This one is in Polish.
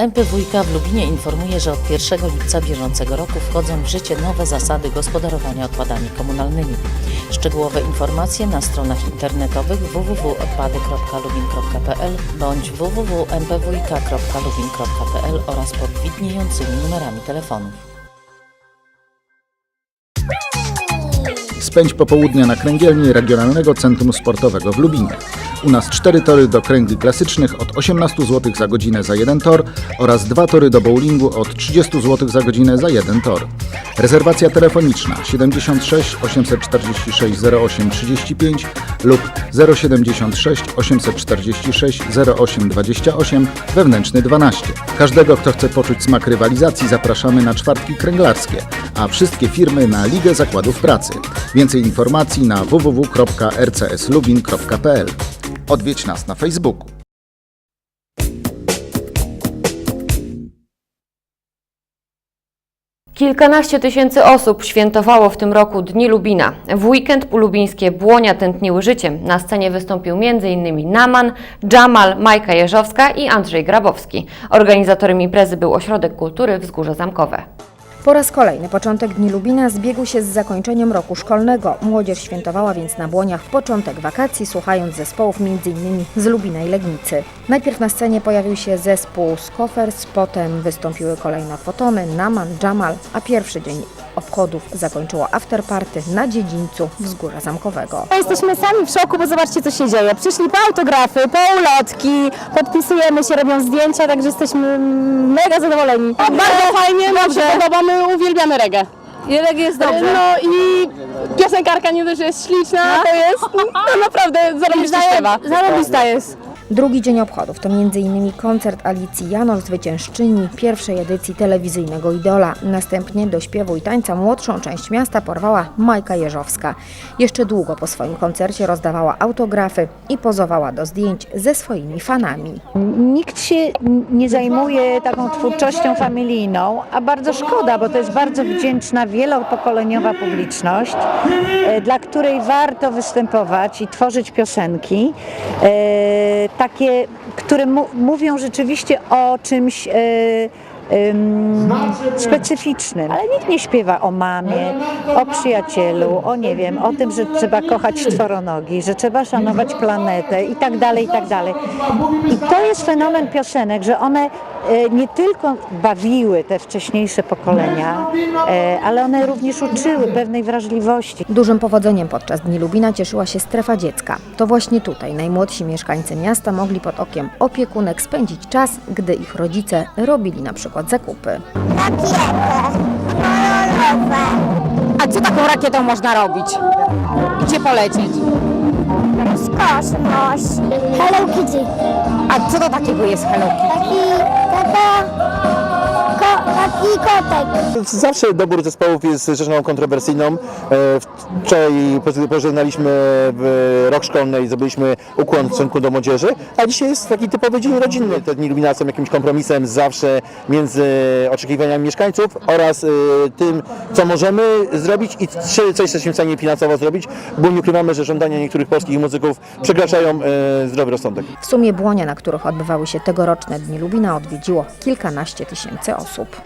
MPWiK w Lubinie informuje, że od 1 lipca bieżącego roku wchodzą w życie nowe zasady gospodarowania odpadami komunalnymi. Szczegółowe informacje na stronach internetowych www.odpady.lubin.pl bądź www.mpwik.lubin.pl oraz pod widniejącymi numerami telefonów. Spędź popołudnia na kręgielni Regionalnego Centrum Sportowego w Lubinie. U nas cztery tory do kręgli klasycznych od 18 zł za godzinę za jeden tor oraz dwa tory do bowlingu od 30 zł za godzinę za jeden tor. Rezerwacja telefoniczna 76 846 08 35 lub 076 846 08 28 wewnętrzny 12. Każdego, kto chce poczuć smak rywalizacji zapraszamy na czwartki kręglarskie, a wszystkie firmy na Ligę Zakładów Pracy. Więcej informacji na www.rcslubin.pl. Odwiedź nas na Facebooku. Kilkanaście tysięcy osób świętowało w tym roku Dni Lubina. W weekend polubińskie błonia tętniły życiem. Na scenie wystąpił m.in. Naman, Jamal, Majka Jeżowska i Andrzej Grabowski. Organizatorem imprezy był Ośrodek Kultury Wzgórze Zamkowe. Po raz kolejny początek Dni Lubina zbiegł się z zakończeniem roku szkolnego. Młodzież świętowała więc na Błoniach początek wakacji, słuchając zespołów m.in. z Lubina i Legnicy. Najpierw na scenie pojawił się zespół Skofers, potem wystąpiły kolejno Fotony, Naman, Jamal, a pierwszy dzień obchodów zakończyło afterparty na dziedzińcu Wzgórza Zamkowego. Jesteśmy sami w szoku, bo zobaczcie co się dzieje. Przyszli po autografy, po ulotki, podpisujemy się, robią zdjęcia, także jesteśmy mega zadowoleni. Bardzo fajnie, nam się podoba, my uwielbiamy reggae. I reggae jest dobrze. No i piosenkarka nie dość, że jest śliczna, to jest no, naprawdę zarobiście śpiewa. Zarobista jest. Drugi dzień obchodów to m.in. koncert Alicji Janol, zwyciężczyni pierwszej edycji telewizyjnego Idola. Następnie do śpiewu i tańca młodszą część miasta porwała Majka Jeżowska. Jeszcze długo po swoim koncercie rozdawała autografy i pozowała do zdjęć ze swoimi fanami. Nikt się nie zajmuje taką twórczością familijną, a bardzo szkoda, bo to jest bardzo wdzięczna, wielopokoleniowa publiczność, e, dla której warto występować i tworzyć piosenki, e, takie, które mu- mówią rzeczywiście o czymś. e, em, specyficznym, ale nikt nie śpiewa o mamie, o przyjacielu, o nie wiem, o tym, że trzeba kochać czworonogi, że trzeba szanować planetę i tak dalej, i tak dalej. I to jest fenomen piosenek, że one nie tylko bawiły te wcześniejsze pokolenia, e, ale one również uczyły pewnej wrażliwości. Dużym powodzeniem podczas Dni Lubina cieszyła się strefa dziecka. To właśnie tutaj najmłodsi mieszkańcy miasta mogli pod okiem opiekunek spędzić czas, gdy ich rodzice robili na przykład zakupy. A co taką rakietą można robić? Gdzie polecieć? z kosmos. Hello Kitty. A co to takiego jest Hello Kitty? Taki, taka, taki kotek. Zawsze dobór zespołów jest rzeczą kontrowersyjną. E, Wczoraj pożegnaliśmy w rok szkolny i zrobiliśmy ukłon w stosunku do młodzieży, a dzisiaj jest taki typowy dzień rodzinny. Te dni Lubina są jakimś kompromisem zawsze między oczekiwaniami mieszkańców oraz e, tym, co możemy zrobić i czy coś jesteśmy w stanie finansowo zrobić, bo nie ukrywamy, że żądania niektórych polskich muzyków przekraczają e, zdrowy rozsądek. W sumie Błonia, na których odbywały się tegoroczne Dni Lubina, odwiedziło kilkanaście tysięcy osób.